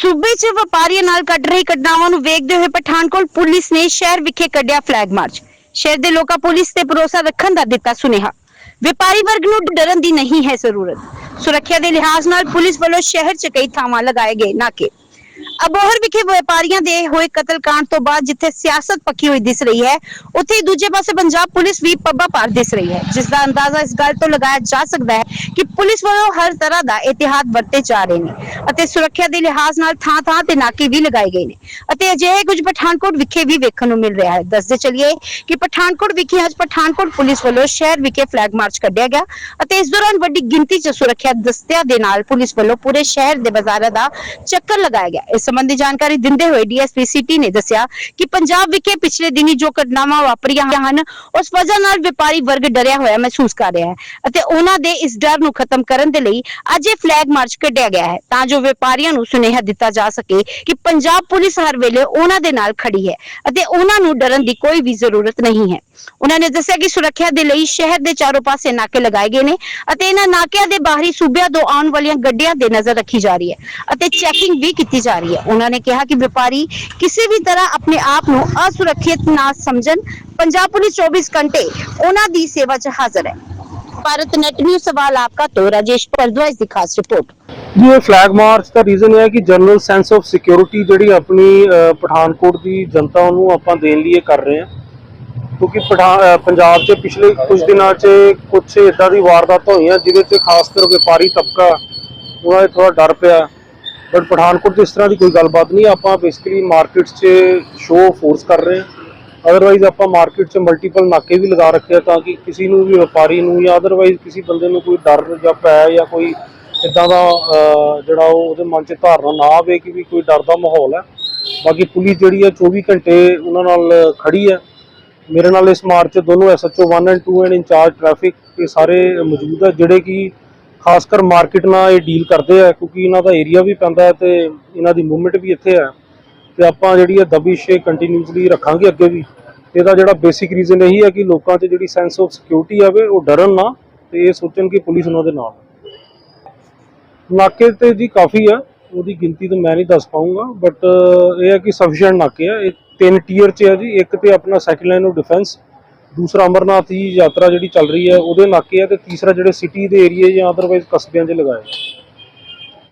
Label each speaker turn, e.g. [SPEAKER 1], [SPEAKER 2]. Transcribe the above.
[SPEAKER 1] ਸੂਬੇ 'ਚ ਵਪਾਰੀਆਂ ਨਾਲ ਕੱਢ ਰਹੀ ਘਟਨਾਵਾਂ ਨੂੰ ਵੇਖਦੇ ਹੋਏ ਪਠਾਨਕੋਟ ਪੁਲਿਸ ਨੇ ਸ਼ਹਿਰ ਵਿਖੇ ਕੱਢਿਆ ਫਲੈਗ ਮਾਰਚ ਸ਼ਹਿਰ ਦੇ ਲੋਕਾਂ ਪੁਲਿਸ ਤੇ ਭਰੋਸਾ ਰੱਖਣ ਦਾ ਦਿੱਤਾ ਸੁਨੇਹਾ। ਵਪਾਰੀ ਵਰਗ ਨੂੰ ਡਰਨ ਦੀ ਨਹੀਂ ਹੈ ਜ਼ਰੂਰਤ। ਸੁਰੱਖਿਆ ਦੇ ਲਿਹਾਜ਼ ਨਾਲ ਪੁਲਿਸ ਵੱਲੋਂ ਸ਼ਹਿਰ 'ਚ ਕਈ ਥਾਵਾਂ ਲਗਾਏ ਗਏ ਨਾਕੇ। ਅਬੋਹਰ ਵਿਖੇ ਵਪਾਰੀਆਂ ਦੇ ਹੋਏ ਕਤਲकांड ਤੋਂ ਬਾਅਦ ਜਿੱਥੇ ਸਿਆਸਤ ਪੱਕੀ ਹੋਈ ਦਿਸ ਰਹੀ ਹੈ, ਉੱਥੇ ਹੀ ਦੂਜੇ ਪਾਸੇ ਪੰਜਾਬ ਪੁਲਿਸ ਵੀ ਪੱਬਾ ਪਾਰ ਦਿਸ ਰਹੀ ਹੈ, ਜਿਸ ਦਾ ਅੰਦਾਜ਼ਾ ਇਸ ਗੱਲ ਤੋਂ ਲਗਾਇਆ ਜਾ ਸਕਦਾ ਹੈ ਕਿ ਪੁਲਿਸ ਵੱਲੋਂ ਹਰ ਤਰ੍ਹਾਂ ਦਾ ਇਤਿਹਾਦ ਵਰਤੇ ਜਾ ਰਹੇ ਨੇ ਅਤੇ ਸੁਰੱਖਿਆ ਦੇ ਲਿਹਾਜ਼ ਨਾਲ ਥਾਂ-ਥਾਂ ਤੇ ਨਾਕੇ ਵੀ ਲਗਾਏ ਗਏ ਨੇ ਅਤੇ ਅਜਿਹੇ ਕੁਝ ਪਠਾਨਕੋਟ ਵਿਖੇ ਵੀ ਵੇਖਣ ਨੂੰ ਮਿਲ ਰਿਹਾ ਹੈ। ਦੱਸਦੇ ਚਲਿਏ ਕਿ ਪਠਾਨਕੋਟ ਵਿਖੇ ਅੱਜ ਪਠਾਨਕੋਟ ਪੁਲਿਸ ਵੱਲੋਂ ਸ਼ਹਿਰ ਵਿਖੇ ਫਲੈਗ ਮਾਰਚ ਕੱਢਿਆ ਗਿਆ ਅਤੇ ਇਸ ਦੌਰਾਨ ਵੱਡੀ ਗਿਣਤੀ 'ਚ ਸੁਰੱਖਿਆ ਦਸਤਿਆਂ ਦੇ ਨਾਲ ਪੁਲਿਸ ਵੱਲੋਂ ਪੂਰੇ ਸ਼ਹਿਰ ਦੇ ਬਾਜ਼ਾਰਾਂ ਦਾ ਚੱਕਰ ਲਗਾਇਆ ਗਿਆ। ਇਸ ਸੰਬੰਧੀ ਜਾਣਕਾਰੀ ਦਿੰਦੇ ਹੋਏ ਡੀਐਸਪੀ ਸਿਟੀ ਨੇ ਦੱਸਿਆ ਕਿ ਪੰਜਾਬ ਵਿਖੇ ਪਿਛਲੇ ਦਿਨੀ ਜੋ ਘਟਨਾਵਾਂ ਵਾਪਰੀਆਂ ਹਨ, ਉਸ ਵਜ੍ਹਾ ਨਾਲ ਵਪਾਰੀ ਵਰਗ ਡਰਿਆ ਹੋਇਆ ਮਹਿਸੂਸ ਕਰ ਰਿਹਾ ਹੈ ਅਤੇ ਉਹਨਾਂ ਦੇ ਇਸ ਡਰ ਨੂੰ ਖਤਮ ਕਰਨ ਦੇ ਲਈ ਅੱਜ ਇਹ ਫਲੈਗ ਮਾਰਚ ਕੱਢਿਆ ਗਿਆ ਹੈ ਤਾਂ ਜੋ ਵਪਾਰੀਆਂ ਨੂੰ ਸੁਨੇਹਾ ਦਿੱਤਾ ਜਾ ਸਕੇ ਕਿ ਪੰਜਾਬ ਪੁਲਿਸ ਹਰ ਵੇਲੇ ਉਹਨਾਂ ਦੇ ਨਾਲ ਖੜੀ ਹੈ ਅਤੇ ਉਹਨਾਂ ਨੂੰ ਡਰਨ ਦੀ ਕੋਈ ਵੀ ਜ਼ਰੂਰਤ ਨਹੀਂ ਹੈ। ਉਹਨਾਂ ਨੇ ਦੱਸਿਆ ਕਿ ਸੁਰੱਖਿਆ ਦੇ ਲਈ ਸ਼ਹਿਰ ਦੇ ਚਾਰੋਂ ਪਾਸੇ ਨਾਕੇ ਲਗਾਏ ਗਏ ਨੇ ਅਤੇ ਇਹਨਾਂ ਨਾਕਿਆਂ ਦੇ ਬਾਹਰੀ ਸੂਬਿਆਂ ਤੋਂ ਆਉਣ ਵਾਲੀਆਂ ਗੱਡੀਆਂ ਦੇ ਨਜ਼ਰ ਰੱਖੀ ਜਾ ਰਹੀ ਹੈ ਅਤੇ ਚੈਕਿੰਗ ਵੀ ਕੀਤੀ ਜਾ ਰਹੀ ਹੈ। ਉਹਨਾਂ ਨੇ ਕਿਹਾ ਕਿ ਵਪਾਰੀ ਕਿਸੇ ਵੀ ਤਰ੍ਹਾਂ ਆਪਣੇ ਆਪ ਨੂੰ ਅਸੁਰੱਖਿਅਤ ਨਾ ਸਮਝਣ। ਪੰਜਾਬ ਪੁਲਿਸ 24 ਘੰਟੇ ਉਹਨਾਂ ਦੀ ਸੇਵਾ 'ਚ ਹਾਜ਼ਰ ਹੈ। ਭਾਰਤ ਨੈਟ ਨਿਊਜ਼ ਸਵਾਲ ਆਪਕਾ ਤੋਂ ਰਾਜੇਸ਼ ਭਰਦਵਾਜ ਦੀ ਖਾਸ ਰਿਪੋर्ट
[SPEAKER 2] ਇਹ ਫਲੈਗ ਮਾਰਚ ਦਾ ਰੀਜ਼ਨ ਇਹ ਹੈ ਕਿ ਜਨਰਲ ਸੈਂਸ ਆਫ ਸਿਕਿਉਰਿਟੀ ਜਿਹੜੀ ਆਪਣੀ ਪਠਾਨਕੋਟ ਦੀ ਜਨਤਾ ਨੂੰ ਆਪਾਂ ਦੇਣ ਲਈ ਇਹ ਕਰ ਰਹੇ ਹਾਂ। ਕਿਉਂਕਿ ਪੰਜਾਬ 'ਚ ਪਿਛਲੇ ਕੁਝ ਦਿਨਾਂ 'ਚ ਕੁਝ ਇਦਾਂ ਦੀ ਵਾਰਦਾਤਾਂ ਹੋਈਆਂ, ਜਿਹਦੇ 'ਚ ਖਾਸ ਕਰ ਵਪਾਰੀ ਤਬਕਾ, ਉਹਨਾਂ 'ਚ ਥੋੜਾ ਡਰ ਪਿਆ। ਬਟ ਪਠਾਨਕੋਟ 'ਚ ਇਸ ਤਰ੍ਹਾਂ ਦੀ ਕੋਈ ਗੱਲਬਾਤ ਨਹੀਂ, ਆਪਾਂ ਬੇਸਿਕਲੀ ਮਾਰਕੀਟਸ 'ਚ ਸ਼ੋਅ ਫੋਰਸ ਕਰ ਰਹੇ ਹਾਂ। ਅਦਰਵਾਈਜ਼ ਆਪਾਂ ਮਾਰਕੀਟ 'ਚ ਮਲਟੀਪਲ ਨਾਕੇ ਵੀ ਲਗਾ ਰੱਖੇ ਆ ਤਾਂ ਕਿ ਕਿਸੇ ਨੂੰ ਵੀ ਵਪਾਰੀ ਨੂੰ ਜਾਂ ਅਦਰਵਾਈਜ਼ ਕਿਸੇ ਬੰਦੇ ਨੂੰ ਕੋਈ ਡਰ ਜਾਂ ਪੈ ਜਾਂ ਕੋਈ ਇਦਾਂ ਦਾ ਜਿਹੜਾ ਉਹ ਉਹਦੇ ਮਨ 'ਚ ਧਾਰਨਾ ਨਾ ਆਵੇ ਕਿ ਵੀ ਕੋਈ ਡਰ ਦਾ ਮਾਹੌਲ ਹੈ। ਬਾਕੀ ਪੁਲਿਸ ਜਿਹੜੀ ਹੈ 24 ਘੰਟੇ ਉਹਨਾਂ ਨਾਲ ਖੜੀ ਹੈ। ਮੇਰੇ ਨਾਲ ਇਸ ਮਾਰਚ 'ਚ ਦੋਨੋਂ SHO 1 and 2 and incharge traffic ਇਹ ਸਾਰੇ ਮੌਜੂਦ ਹੈ ਜਿਹੜੇ ਕਿ ਖਾਸ ਕਰ ਮਾਰਕੀਟ ਨਾਲ ਇਹ ਡੀਲ ਕਰਦੇ ਆ, ਕਿਉਂਕਿ ਇਹਨਾਂ ਦਾ ਏਰੀਆ ਵੀ ਪੈਂਦਾ ਹੈ ਤੇ ਇਹਨਾਂ ਦੀ ਮੂਵਮੈਂਟ ਵੀ ਇੱਥੇ ਹੈ। ਤੇ ਆਪਾਂ ਜਿਹੜੀ ਹੈ ਦਬਿਸ਼ ਕੰਟੀਨਿਊਸਲੀ ਰੱਖਾਂਗੇ ਅੱਗੇ ਵੀ। ਇਹਦਾ ਜਿਹੜਾ ਬੇਸਿਕ ਰੀਜ਼ਨ ਇਹੀ ਹੈ ਕਿ ਲੋਕਾਂ 'ਚ ਜਿਹੜੀ ਸੈਂਸ ਆਫ ਸਿਕਿਉਰਿਟੀ ਆਵੇ ਉਹ ਡਰਨ ਨਾ, ਤੇ ਇਹ ਸੋਚਣ ਕਿ ਪੁਲਿਸ ਉਹਨਾਂ ਦੇ ਨਾਲ ਨਾਕੇ ਤੇ ਜੀ ਕਾਫੀ ਆ, ਉਹਦੀ ਗਿਣਤੀ ਤਾਂ ਮੈਂ ਨਹੀਂ ਦੱਸ ਪਾਉਂਗਾ ਬਟ ਇਹ ਹੈ ਕਿ ਸਫੀਸ਼ੀਐਂਟ ਨਾਕੇ ਆ। ਇਹ ਤਿੰਨ ਟੀਅਰ 'ਚ ਹੈ ਜੀ, ਇੱਕ ਤੇ ਆਪਣਾ ਸੈਕਿੰਡ ਲਾਈਨ ਆਫ ਡਿਫੈਂਸ ਦੂਸਰਾ ਅਮਰਨਾਥ ਦੀ ਯਾਤਰਾ ਜਿਹੜੀ ਚੱਲ ਰਹੀ ਹੈ, ਉਹਦੇ ਨਾਕੇ ਆ ਤੇ ਤੀਸਰਾ ਜਿਹੜੇ ਸਿਟੀ ਦੇ ਏਰੀਆ ਜਾਂ ਅਦਰਵਾਈਜ਼ ਕਸਬਿਆਂ 'ਚ ਲਗਾਏ।